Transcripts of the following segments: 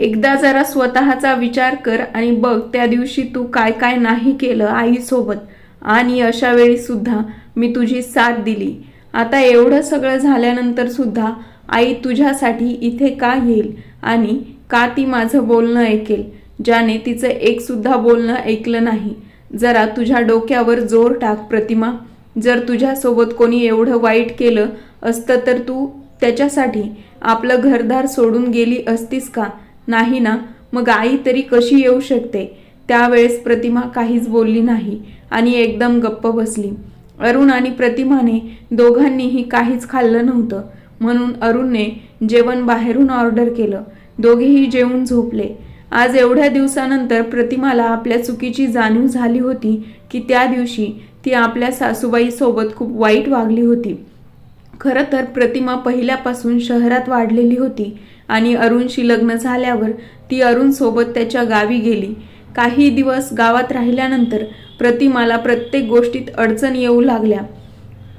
एकदा जरा स्वतःचा विचार कर आणि बघ त्या दिवशी तू काय काय नाही केलं आईसोबत. आणि अशा वेळी सुद्धा मी तुझी साथ दिली. आता एवढं सगळं झाल्यानंतर सुद्धा आई तुझ्यासाठी इथे का येईल? आणि का ती माझं बोलणं ऐकेल? ज्याने तिचं एकसुद्धा बोलणं ऐकलं नाही. जरा तुझ्या डोक्यावर जोर टाक प्रतिमा. जर तुझ्यासोबत कोणी एवढं वाईट केलं असतं तर तू त्याच्यासाठी आपलं घरदार सोडून गेली असतीस का? नाही ना? मग आई तरी कशी येऊ शकते? त्यावेळेस प्रतिमा काहीच बोलली नाही आणि एकदम गप्प बसली. अरुण आणि प्रतिमाने दोघांनीही काहीच खाल्लं नव्हतं. म्हणून अरुणने जेवण बाहेरून ऑर्डर केलं. दोघेही जेवून झोपले. आज एवढ्या दिवसानंतर प्रतिमाला आपल्या चुकीची जाणीव झाली होती की त्या दिवशी ती आपल्या सासूबाईसोबत खूप वाईट वागली होती. खरं तर प्रतिमा पहिल्यापासून शहरात वाढलेली होती. आणि अरुणशी लग्न झाल्यावर ती अरुणसोबत त्याच्या गावी गेली. काही दिवस गावात राहिल्यानंतर प्रतिमाला प्रत्येक गोष्टीत अडचण येऊ लागल्या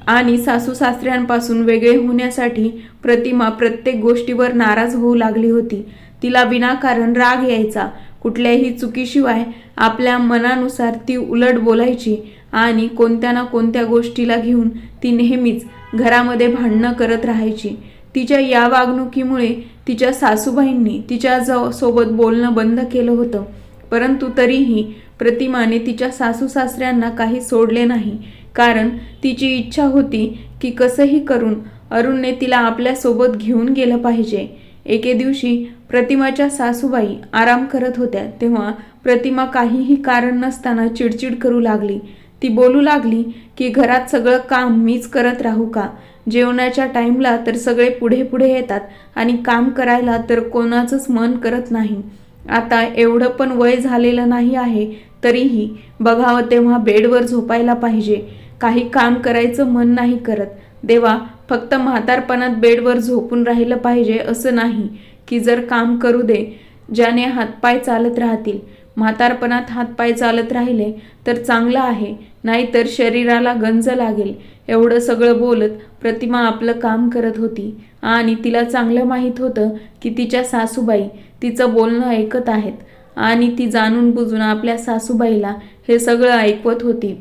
आणि सासू सासऱ्यांपासून वेगळे होण्यासाठी प्रतिमा प्रत्येक गोष्टीवर नाराज होऊ लागली होती. तिला विनाकारण राग यायचा. कुठल्याही चुकीशिवाय आपल्या मनानुसार ती उलट बोलायची आणि कोणत्या ना कोणत्या गोष्टीला घेऊन ती नेहमीच घरामध्ये भांडणं करत राहायची. तिच्या या वागणुकीमुळे तिच्या सासूबाईंनी तिच्या ज- सोबत बोलणं बंद केलं होतं. परंतु तरीही प्रतिमाने तिच्या सासू सासऱ्यांना काही सोडले नाही. कारण तिची इच्छा होती की कसंही करून अरुणने तिला आपल्यासोबत घेऊन गेलं पाहिजे. एके दिवशी प्रतिमाच्या सासूबाई आराम करत होत्या. तेव्हा प्रतिमा काहीही कारण नसताना चिडचिड करू लागली. ती बोलू लागली की घरात सगळं काम मीच करत राहू का? जेवणाच्या टाईमला तर सगळे पुढे पुढे येतात आणि काम करायला तर कोणाचंच मन करत नाही. आता एवढं पण वय झालेलं नाही आहे तरीही बघावं तेव्हा बेडवर झोपायला पाहिजे. काही काम करायचं मन नाही करत. देवा फक्त म्हातारपणात बेडवर झोपून राहिलं पाहिजे असं नाही की जर काम करू दे ज्याने हातपाय चालत राहतील. म्हातारपणात हातपाय चालत राहिले तर चांगलं आहे नाहीतर शरीराला गंज लागेल. एवढं सगळं बोलत प्रतिमा आपलं काम करत होती. आणि तिला चांगलं माहीत होतं की तिच्या सासूबाई तिचं बोलणं ऐकत आहेत. आणि ती जाणून बुजून आपल्या सासूबाईला हे सगळं ऐकवत होती.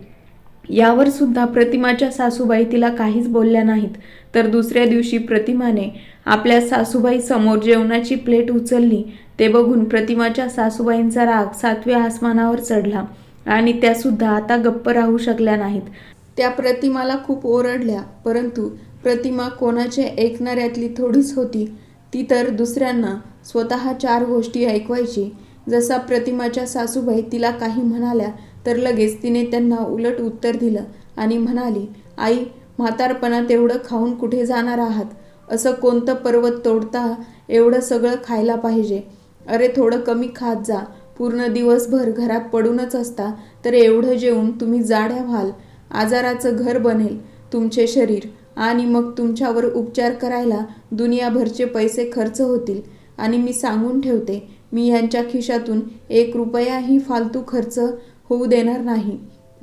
यावर सुद्धा प्रतिमाच्या सासूबाई तिला काहीच बोलल्या नाहीत. तर दुसऱ्या दिवशी प्रतिमाने आपल्या सासूबाई समोर जेवणाची प्लेट उचलली. ते बघून प्रतिमाच्या सासूबाईंचा राग सातव्या आसमानावर चढला. आणि त्यासुद्धा आता गप्प राहू शकल्या नाहीत. त्या प्रतिमाला खूप ओरडल्या परंतु प्रतिमा कोणाच्या ऐकणाऱ्यातली थोडीच होती. ती तर दुसऱ्यांना स्वतः चार गोष्टी ऐकवायची. जसा प्रतिमाच्या सासूबाई तिला काही म्हणाल्या तर लगेच तिने त्यांना उलट उत्तर दिलं आणि म्हणाली आई म्हातारपणा तेवढं खाऊन कुठे जाणार आहात? असं कोणतं पर्वत तोडता एवढं सगळं खायला पाहिजे. अरे थोडं कमी खात जा. पूर्ण दिवसभर घरात पडूनच असता तर एवढं जेवून तुम्ही जाड्या व्हाल. आजाराचं घर बनेल तुमचे शरीर आणि मग तुमच्यावर उपचार करायला दुनियाभरचे पैसे खर्च होतील. आणि मी सांगून ठेवते मी यांच्या खिशातून एक रुपयाही फालतू खर्च होऊ देणार नाही.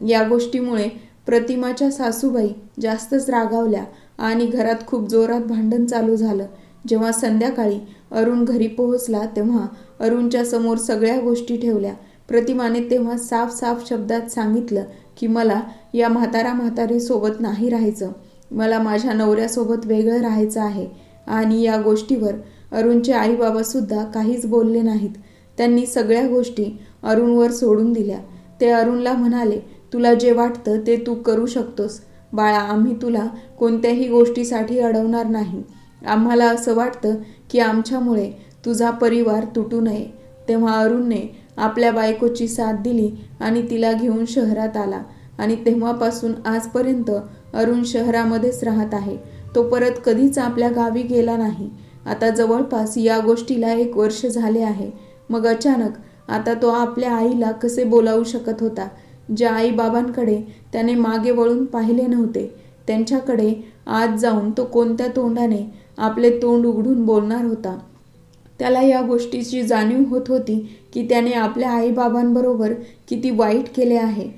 या गोष्टीमुळे प्रतिमाच्या सासूबाई जास्तच रागावल्या आणि घरात खूप जोरात भांडण चालू झालं. जेव्हा संध्याकाळी अरुण घरी पोहोचला तेव्हा अरुणच्या समोर सगळ्या गोष्टी ठेवल्या. प्रतिमाने तेव्हा साफ साफ शब्दात सांगितलं की मला या म्हातारा म्हातारीसोबत नाही राहायचं. मला माझ्या नवऱ्यासोबत वेगळं राहायचं आहे. आणि या गोष्टीवर अरुणचे आईबाबासुद्धा काहीच बोलले नाहीत. त्यांनी सगळ्या गोष्टी अरुणवर सोडून दिल्या. ते अरुणला म्हणाले तुला जे वाटतं ते तू करू शकतोस. बाळा आम्ही तुला कोणत्याही गोष्टीसाठी अडवणार नाही. आम्हाला असं वाटतं की आमच्यामुळे तुझा परिवार तुटू नये. तेव्हा अरुणने आपल्या बायकोची साथ दिली आणि तिला घेऊन शहरात आला. आणि तेव्हापासून आजपर्यंत अरुण शहरामध्येच राहत आहे. तो परत कधीच आपल्या गावी गेला नाही. आता जवळपास या गोष्टीला एक वर्ष झाले आहे. मग अचानक आता तो आपल्या आईला कसे बोलावू शकत होता? ज्या आईबाबांकडे त्याने मागे वळून पाहिले नव्हते. त्यांच्याकडे आज जाऊन तो कोणत्या तोंडाने आपले तोंड उघडून बोलणार होता. त्याला या गोष्टीची जाणीव होत होती की त्याने आपल्या आईबाबांबरोबर किती वाईट केले आहे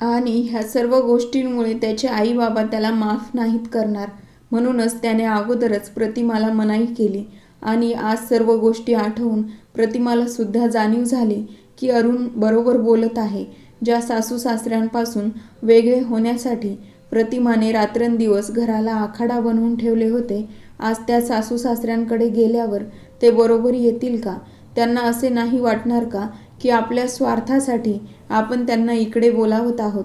आणि ह्या सर्व गोष्टींमुळे त्याचे आईबाबा त्याला माफ नाहीत करणार. म्हणूनच त्याने अगोदरच प्रतिमाला मनाई केली आणि आज सर्व गोष्टी आठवून प्रतिमाला सुद्धा जाणीव झाली की अरुण बरोबर बोलत आहे ज्या सासू सासऱ्यांपासून वेगळे होण्यासाठी प्रतिमाने रात्रंदिवस घराला आखाडा बनवून ठेवले होते आज त्या सासू सासऱ्यांकडे गेल्यावर ते बरोबर येतील का? त्यांना असे नाही वाटणार का की आपल्या स्वार्थासाठी आपण त्यांना इकडे बोलावत आहोत?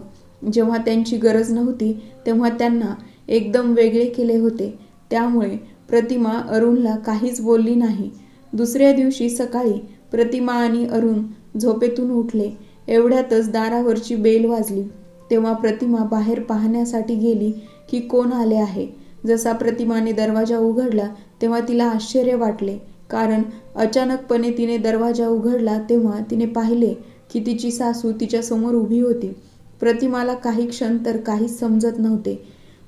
जेव्हा त्यांची गरज नव्हती तेव्हा त्यांना एकदम वेगळे केले होते. त्यामुळे प्रतिमा अरुणला काहीच बोलली नाही. दुसऱ्या दिवशी सकाळी प्रतिमा आणि अरुण झोपेतून उठले. एवढ्यातच दारावरची बेल वाजली. तेव्हा प्रतिमा बाहेर पाहण्यासाठी गेली की कोण आले आहे? जसा प्रतिमाने दरवाजा उघडला तेव्हा तिला आश्चर्य वाटले. कारण अचानकपणे तिने दरवाजा उघडला तेव्हा तिने पाहिले की तिची सासू तिच्यासमोर उभी होती. प्रतिमाला काही क्षण तर काहीच समजत नव्हते.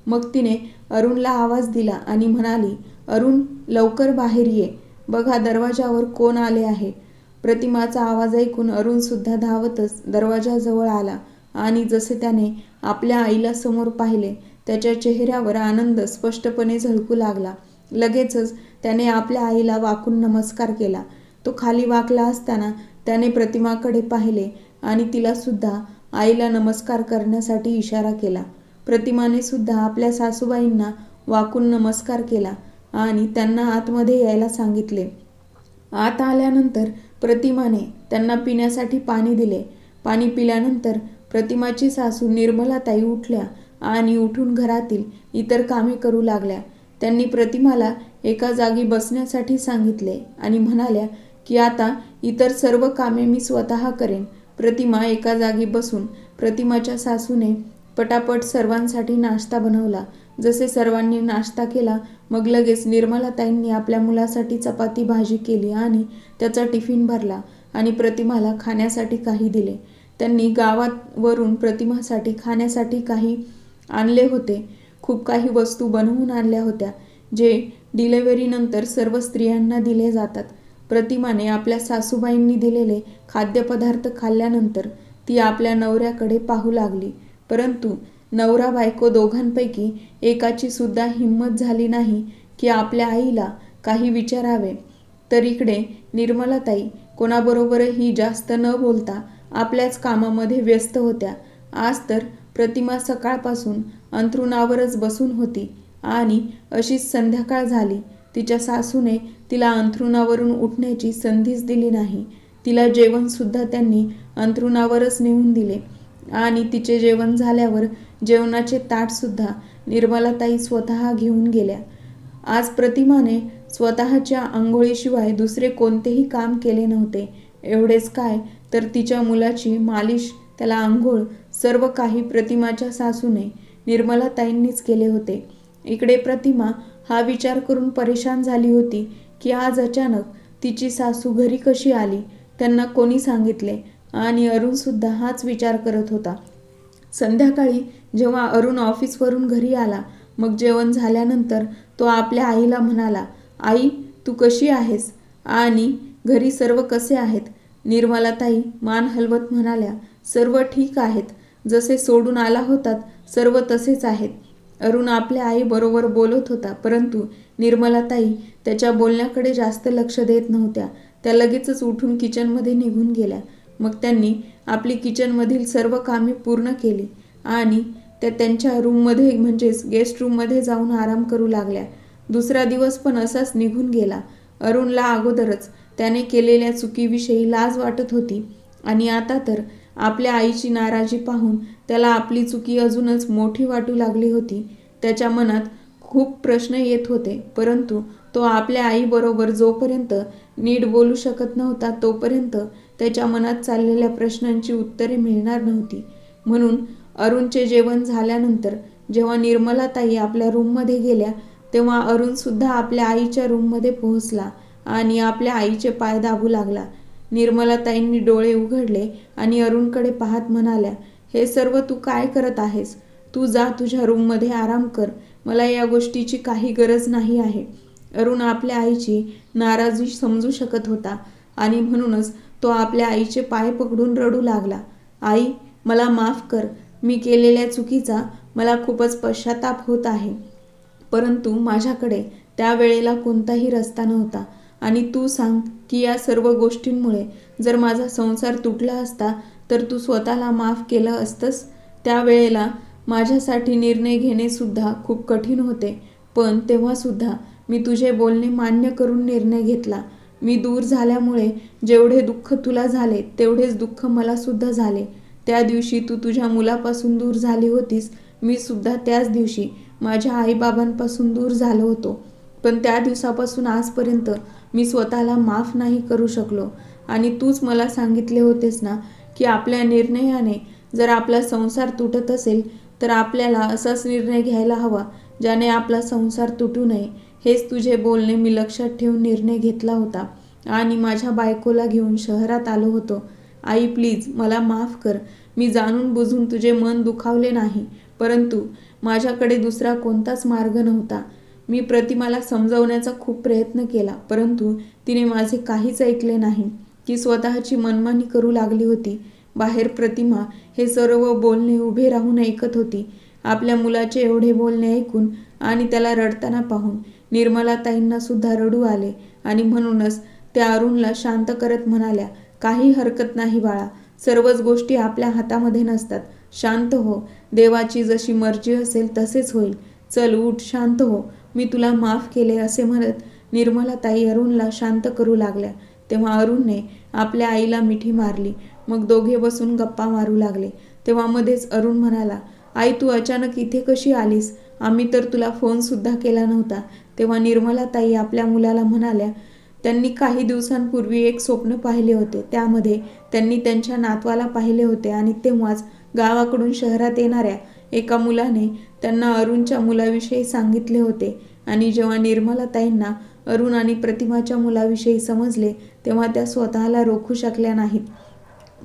मग तिने अरुणला आवाज दिला आणि म्हणाली अरुण लवकर बाहेर ये. बघा दरवाजावर कोण आले आहे. प्रतिमाचा आवाज ऐकून अरुणसुद्धा धावतच दरवाजाजवळ आला आणि जसे त्याने आपल्या आईला समोर पाहिले त्याच्या चेहऱ्यावर आनंद स्पष्टपणे झळकू लागला. लगेचच त्याने आपल्या आईला वाकून नमस्कार केला. तो खाली वाकला असताना त्याने प्रतिमाकडे पाहिले आणि तिला सुद्धा आईला नमस्कार करण्यासाठी इशारा केला. प्रतिमाने सुद्धा आपल्या सासूबाईंना वाकून नमस्कार केला आणि त्यांना आतमध्ये यायला सांगितले. आत आल्यानंतर प्रतिमाने त्यांना पिण्यासाठी पाणी दिले. पाणी पिल्यानंतर प्रतिमाची सासू निर्मलाताई उठल्या आणि उठून घरातील इतर कामे करू लागल्या. त्यांनी प्रतिमाला एका जागी बसण्यासाठी सांगितले आणि म्हणाल्या की आता इतर सर्व कामे मी स्वतः करेन. प्रतिमा एका जागी बसून प्रतिमाच्या सासूने पटापट सर्वांसाठी नाश्ता बनवला. जसे सर्वांनी नाश्ता केला मग लगेच निर्मलाताईंनी आपल्या मुलासाठी चपाती भाजी केली आणि त्याचा टिफिन भरला आणि प्रतिमाला खाण्यासाठी काही दिले. त्यांनी गावावरून प्रतिमासाठी खाण्यासाठी काही आणले होते. खूप काही वस्तू बनवून आणल्या होत्या जे डिलेवरीनंतर सर्व स्त्रियांना दिले जातात. प्रतिमाने आपल्या सासूबाईंनी दिलेले खाद्यपदार्थ खाल्ल्यानंतर ती आपल्या नवऱ्याकडे पाहू लागली. परंतु नवरा बायको दोघांपैकी एकाची सुद्धा हिंमत झाली नाही की आपल्या आईला काही विचारावे. तर इकडे निर्मलाताई कोणाबरोबरही जास्त न बोलता आपल्याच कामामध्ये व्यस्त होत्या. आज तर प्रतिमा सकाळपासून अंथरुणावरच बसून होती आणि अशीच संध्याकाळ झाली. तिच्या सासूने तिला अंथरुणावरून उठण्याची संधीच दिली नाही. तिला जेवणसुद्धा त्यांनी अंथरुणावरच नेऊन दिले आणि तिचे जेवण झाल्यावर जेवणाचे ताटसुद्धा निर्मलाताई स्वतः घेऊन गेल्या. आज प्रतिमाने स्वतःच्या आंघोळीशिवाय दुसरे कोणतेही काम केले नव्हते. एवढेच काय तर तिच्या मुलाची मालिश त्याला आंघोळ सर्व काही प्रतिमाच्या सासूने निर्मलाताईंनीच केले होते. इकडे प्रतिमा हा विचार करून परेशान झाली होती की आज अचानक तिची सासू घरी कशी आली त्यांना कोणी सांगितले आणि अरुणसुद्धा हाच विचार करत होता. संध्याकाळी जेव्हा अरुण ऑफिसवरून घरी आला मग जेवण झाल्यानंतर तो आपल्या आईला म्हणाला आई तू कशी आहेस? आणि घरी सर्व कसे आहेत? निर्मलाताई मान हलवत म्हणाल्या सर्व ठीक आहेत. जसे सोडून आला होतात सर्व तसेच आहेत. अरुण आपल्या आईबरोबर बोलत होता परंतु निर्मलाताई त्याच्या बोलण्याकडे जास्त लक्ष देत नव्हत्या. त्या लगेचच उठून किचनमध्ये निघून गेल्या. मग त्यांनी आपली किचनमधील सर्व कामे पूर्ण केली आणि त्या त्यांच्या रूममध्ये म्हणजेच गेस्ट रूममध्ये जाऊन आराम करू लागल्या. दुसरा दिवस पण असाच निघून गेला. अरुणला अगोदरच त्याने केलेल्या चुकीविषयी लाज वाटत होती आणि आता तर आपल्या आईची नाराजी पाहून त्याला आपली चुकी अजूनच मोठी वाटू लागली होती. त्याच्या मनात खूप प्रश्न येत होते परंतु तो आपल्या आईबरोबर जोपर्यंत नीट बोलू शकत नव्हता तोपर्यंत त्याच्या मनात चाललेल्या प्रश्नांची उत्तरे मिळणार नव्हती. म्हणून अरुणचे जेवण झाल्यानंतर जेव्हा निर्मलाताई आपल्या रूममध्ये गेल्या तेव्हा अरुणसुद्धा आपल्या आईच्या रूममध्ये पोहोचला आणि आपल्या आईचे पाय दाबू लागला. निर्मलाताईंनी डोळे उघडले आणि अरुणकडे पाहत म्हणाल्या हे सर्व तू काय करत आहेस? तू जा तुझ्या रूममध्ये आराम कर. मला या गोष्टीची काही गरज नाही आहे. अरुण आपल्या आईची नाराजी समजू शकत होता आणि म्हणूनच तो आपल्या आईचे पाय पकडून रडू लागला. आई मला माफ कर. मी केलेल्या चुकीचा मला खूपच पश्चाताप होत आहे. परंतु माझ्याकडे त्यावेळेला कोणताही रस्ता नव्हता. आणि तू सांग की या सर्व गोष्टींमुळे जर माझा संसार तुटला असता तर तू स्वतःला माफ केलं असतंस? त्यावेळेला माझ्यासाठी निर्णय घेणेसुद्धा खूप कठीण होते. पण तेव्हासुद्धा मी तुझे बोलणे मान्य करून निर्णय घेतला. मी दूर झाल्यामुळे जेवढे दुःख तुला झाले तेवढेच दुःख मलासुद्धा झाले. त्या दिवशी तू तुझ्या मुलापासून दूर झाली होतीस. मी सुद्धा त्याच दिवशी माझ्या आईबाबांपासून दूर झालो होतो. पण त्या दिवसापासून आजपर्यंत मी स्वतःला माफ नाही करू शकलो. आणि तूच मला सांगितले होतेस ना की आपल्या निर्णयाने जर आपला संसार तुटत असेल तर आपल्याला असाच निर्णय घ्यायला हवा ज्याने आपला संसार तुटू नये. हेच तुझे बोलणे मी लक्षात ठेवून निर्णय घेतला होता आणि माझ्या बायकोला घेऊन शहरात आलो होतो. आई प्लीज मला माफ कर. मी जाणून बुजून तुझे मन दुखावले नाही. परंतु माझ्याकडे दुसरा कोणताच मार्ग नव्हता. मी प्रतिमाला समजावण्याचा खूप प्रयत्न केला परंतु तिने माझे काहीच ऐकले नाही. ती स्वतःची मनमानी करू लागली होती. बाहेर प्रतिमा हे सर्व बोलणे उभे राहून ऐकत होती. आपल्या मुलाचे एवढे बोलणे ऐकून आणि त्याला रडताना पाहून निर्मलाताईंना सुद्धा रडू आले आणि म्हणूनच त्या अरुणला शांत करत म्हणाल्या काही हरकत नाही बाळा. सर्वच गोष्टी आपल्या हातामध्ये नसतात. शांत हो. देवाची जशी मर्जी असेल तसेच होईल. चल उठ शांत हो. मी तुला माफ केले असे म्हणत निर्मलाताई अरुणला शांत करू लागल्या. तेव्हा अरुणने आपल्या आईला मिठी मारली. मग दोघे बसून गप्पा मारू लागले. तेव्हा मध्येच अरुण म्हणाला आई तू अचानक इथे कशी आलीस? आम्ही तर तुला फोन सुद्धा केला नव्हता. तेव्हा निर्मलाताई आपल्या मुलाला म्हणाल्या त्यांनी काही दिवसांपूर्वी एक स्वप्न पाहिले होते. त्यामध्ये त्यांनी त्यांच्या नातवाला पाहिले होते आणि तेव्हाच गावाकडून शहरात येणाऱ्या एका मुलाने त्यांना अरुणच्या मुलाविषयी सांगितले होते. आणि जेव्हा निर्मलाताईंना अरुण आणि प्रतिमाच्या मुलाविषयी समजले तेव्हा त्या स्वतःला रोखू शकल्या नाहीत.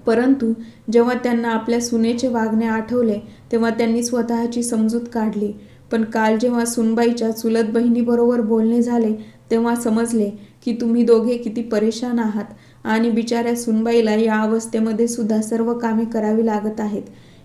परंतु जेव्हा त्यांना आपल्या सुनेचे वागणे आठवले तेव्हा त्यांनी स्वतःची समजूत काढली. पण काल जेव्हा सुनबाईच्या चुलत बहिणीबरोबर बोलणे झाले तेव्हा समजले की तुम्ही दोघे किती परेशान आहात आणि बिचाऱ्या सुनबाईला या अवस्थेमध्ये सुद्धा सर्व कामे करावी लागत आहेत.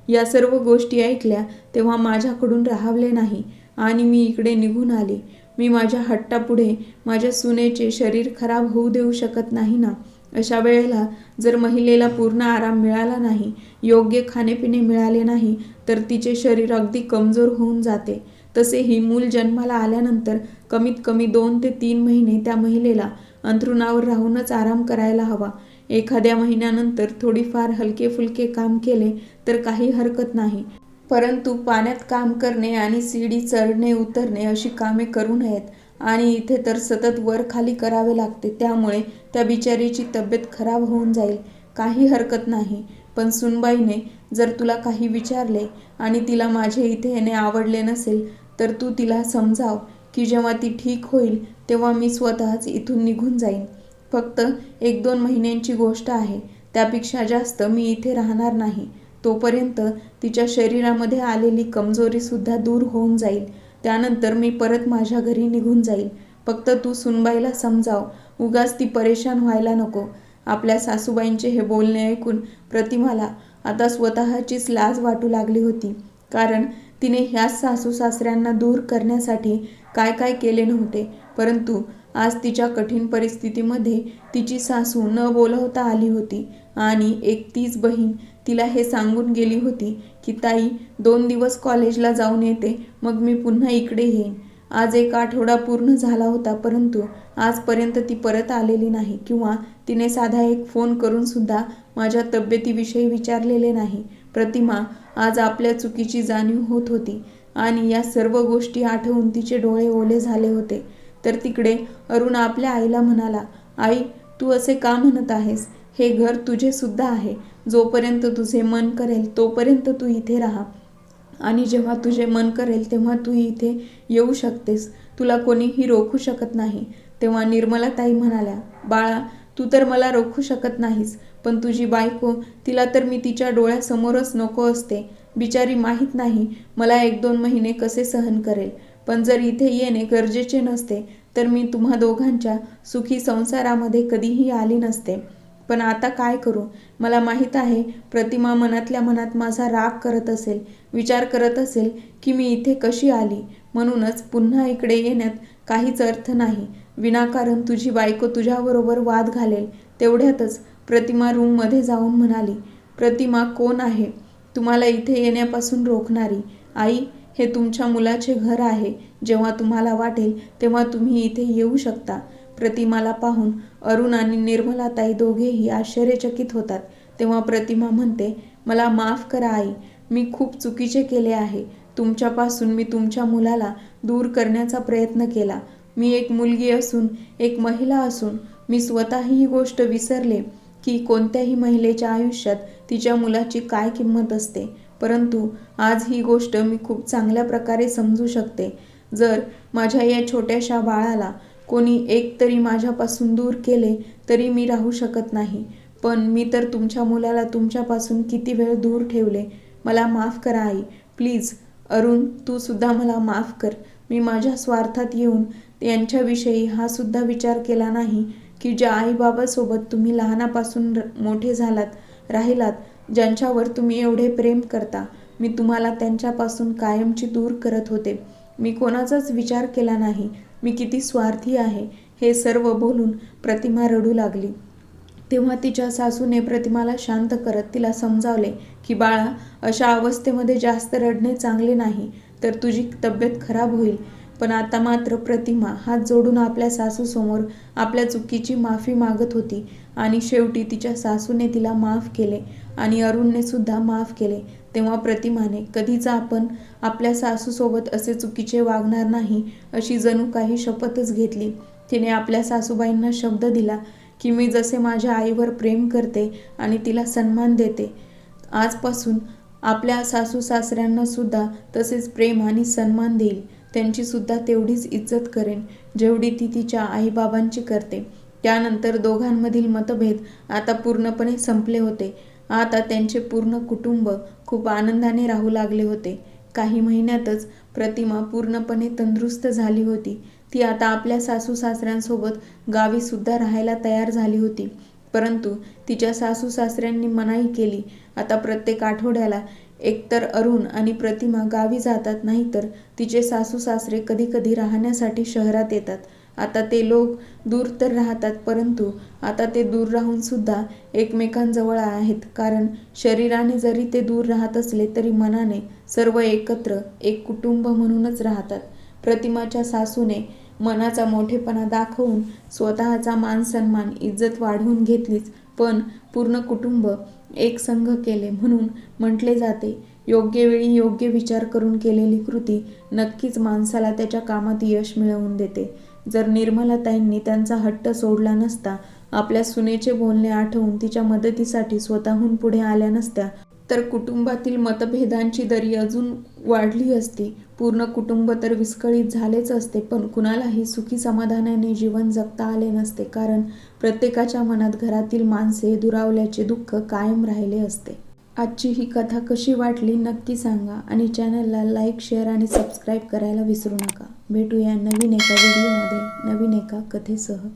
या सर्व गोष्टी ऐकल्या तेव्हा माझ्याकडून राहावले नाही आणि मी इकडे निघून आले. मी माझ्या हट्टापुढे माझ्या सुनेचे शरीर खराब होऊ देऊ शकत नाही ना? अशा वेळेला जर महिलेला पूर्ण आराम मिळाला नाही योग्य खाणेपिणे मिळाले नाही तर तिचे शरीर अगदी कमजोर होऊन जाते. तसेही मूल जन्माला आल्यानंतर कमीत कमी दोन ते तीन महिने त्या महिलेला अंथरुणावर राहूनच आराम करायला हवा. एखाद्या महिन्यानंतर थोडीफार हलके फुलके काम केले तर काही हरकत नाही. परंतु पाण्यात काम करणे आणि सीडी चढणे उतरणे अशी कामे करू नयेत आणि इथे तर सतत वर खाली करावे लागते. त्यामुळे त्या बिचारीची तब्येत खराब होऊन जाईल. काही हरकत नाही. पण सुनबाईने जर तुला काही विचारले आणि तिला माझे इथे येणे आवडले नसेल तर तू तिला समजाव की जेव्हा ती ठीक होईल तेव्हा मी स्वतःच इथून निघून जाईन. फक्त एक दोन महिन्यांची गोष्ट आहे. त्यापेक्षा जास्त मी इथे राहणार नाही. तोपर्यंत तिच्या शरीरामध्ये आलेली कमजोरीसुद्धा दूर होऊन जाईल. त्यानंतर मी परत माझ्या घरी निघून जाईल. फक्त तू सुनबाईला समजाव. उगाच ती परेशान व्हायला नको. आपल्या सासूबाईंचे हे बोलणे ऐकून प्रतिमाला आता स्वतःचीच लाज वाटू लागली होती. कारण तिने ह्याच सासू सासऱ्यांना दूर करण्यासाठी काय काय केले नव्हते. परंतु आज तिच्या कठीण परिस्थितीमध्ये तिची सासू न बोलवता आली होती आणि एक तीच बहीण तिला हे सांगून गेली होती की ताई दोन दिवस कॉलेजला जाऊन येते मग मी पुन्हा इकडे येईन. आज एक आठवडा पूर्ण झाला होता परंतु आजपर्यंत ती परत आलेली नाही किंवा तिने साधा एक फोन करूनसुद्धा माझ्या तब्येतीविषयी विचारलेले नाही. प्रतिमा आज आपल्या चुकीची जाणीव होत होती आणि या सर्व गोष्टी आठवून तिचे डोळे ओले झाले होते. तर तिकडे अरुण आपल्या आईला म्हणाला आई तू असे का म्हणत आहेस? हे घर तुझे सुद्धा आहे. जोपर्यंत तुझे मन करेल तोपर्यंत तू इथे राहा. आणि जेव्हा तुझे मन करेल तेव्हा तू इथे येऊ शकतेस. तुला कोणीही रोखू शकत नाही. तेव्हा निर्मलाताई म्हणाल्या बाळा तू तर मला रोखू शकत नाहीस पण तुझी बायको तिला तर मी तिच्या डोळ्यासमोरच नको असते. बिचारी माहीत नाही मला एक दोन महिने कसे सहन करेल. पण जर इथे येणे गरजेचे नसते तर मी तुम्हा दोघांच्या सुखी संसारामध्ये कधीही आली नसते. पण आता काय करू? मला माहीत आहे प्रतिमा मनातल्या मनात माझा राग करत असेल विचार करत असेल की मी इथे कशी आली? म्हणूनच पुन्हा इकडे येण्यात काहीच अर्थ नाही. विनाकारण तुझी बायको तुझ्याबरोबर वाद घालेल. तेवढ्यातच प्रतिमा रूममध्ये जाऊन म्हणाली प्रतिमा कोण आहे? तुम्हाला इथे येण्यापासून रोखणारी. आई हे तुमच्या मुलाचे घर आहे. जेव्हा तुम्हाला वाटेल तेव्हा तुम्ही इथे येऊ शकता. प्रतिमाला पाहून अरुण आणि निर्मलाताई दोघेही आश्चर्यचकित होतात. तेव्हा प्रतिमा म्हणते मला माफ करा आई मी खूप चुकीचे केले आहे. तुमच्यापासून मी तुमच्या मुलाला दूर करण्याचा प्रयत्न केला. मी एक मुलगी असून एक महिला असून मी स्वतः ही गोष्ट विसरले की कोणत्याही महिलेच्या आयुष्यात तिच्या मुलाची काय किंमत असते? परंतु आज ही गोष्ट मी खूप चांगल्या प्रकारे समजू शकते. जर माझ्या या छोट्याशा बाळाला कोणी एक तरी माझ्यापासून दूर केले तरी मी राहू शकत नाही. पण मी तर तुमच्या मुलाला तुमच्यापासून किती वेळ दूर ठेवले मला माफ करा आई. प्लीज अरुण तू सुद्धा मला माफ कर. मी माझ्या स्वार्थात येऊन यांच्याविषयी हा सुद्धा विचार केला नाही की ज्या आईबाबासोबत तुम्ही लहानापासून मोठे झालात राहिलात ज्यांच्यावर तुम्ही एवढे प्रेम करता मी तुम्हाला त्यांच्यापासून कायमची दूर करत होते. मी कोणाचाच विचार केला नाही. मी किती स्वार्थी आहे हे सर्व बोलून प्रतिमा रडू लागली. तेव्हा तिच्या सासूने प्रतिमाला शांत करत तिला समजावले की बाळा अशा अवस्थेमध्ये जास्त रडणे चांगले नाही तर तुझी तब्येत खराब होईल. पण आता मात्र प्रतिमा हात जोडून आपल्या सासूसमोर आपल्या चुकीची माफी मागत होती आणि शेवटी तिच्या सासूने तिला माफ केले आणि अरुणने सुद्धा माफ केले. तेव्हा प्रतिमाने कधीच आपण आपल्या सासूसोबत असे चुकीचे वागणार नाही अशी जणू काही शपथच घेतली. तिने आपल्या सासूबाईंना शब्द दिला की मी जसे माझ्या आईवर प्रेम करते आणि तिला सन्मान देते आजपासून आपल्या सासू सासऱ्यांना सुद्धा तसेच प्रेम आणि सन्मान देईल. त्यांची सुद्धा तेवढीच इज्जत करेन जेवढी ती तिच्या आईबाबांची करते. त्यानंतर दोघांमधील मतभेद आता पूर्णपणे संपले होते. आता त्यांचे पूर्ण कुटुंब खूप आनंदाने राहू लागले होते. काही महिन्यातच प्रतिमा पूर्णपणे तंदुरुस्त झाली होती. ती आता आपल्या सासू सासऱ्यांसोबत गावी सुद्धा राहायला तयार झाली होती. परंतु तिच्या सासू सासऱ्यांनी मनाई केली आता प्रत्येक आठवड्याला एकतर अरुण आणि प्रतिमा गावी जातात नाहीतर तिचे सासू सासरे कधी कधी राहण्यासाठी शहरात येतात. आता ते लोक दूर तर राहतात परंतु आता ते दूर राहून सुद्धा एकमेकांजवळ आहेत. कारण शरीराने जरी ते दूर राहत असले तरी मनाने सर्व एकत्र एक कुटुंब म्हणूनच राहतात. प्रतिमाच्या सासूने मनाचा मोठेपणा दाखवून स्वतःचा मान सन्मान इज्जत वाढवून घेतलीच. पण पूर्ण कुटुंब एक संघ केले म्हणून म्हटले जाते. योग्य वेळी योग्य विचार करून केलेली कृती नक्कीच माणसाला त्याच्या कामात यश मिळवून देते. जर निर्मलाताईंनी त्यांचा हट्ट सोडला नसता आपल्या सुनेचे बोलणे आठवून तिच्या मदतीसाठी स्वतःहून पुढे आल्या नसत्या तर कुटुंबातील मतभेदांची दरी अजून वाढली असती. पूर्ण कुटुंब तर विस्कळीत झालेच असते पण कुणालाही सुखी समाधानाने जीवन जगता आले नसते कारण प्रत्येकाच्या मनात घरातील माणसे दुरावल्याचे दुःख कायम राहिले असते. आजची ही कथा कशी वाटली नक्की सांगा आणि चॅनलला लाईक शेअर आणि सबस्क्राईब करायला विसरू नका. भेटूया नवीन एका व्हिडिओमध्ये नवीन एका कथेसह.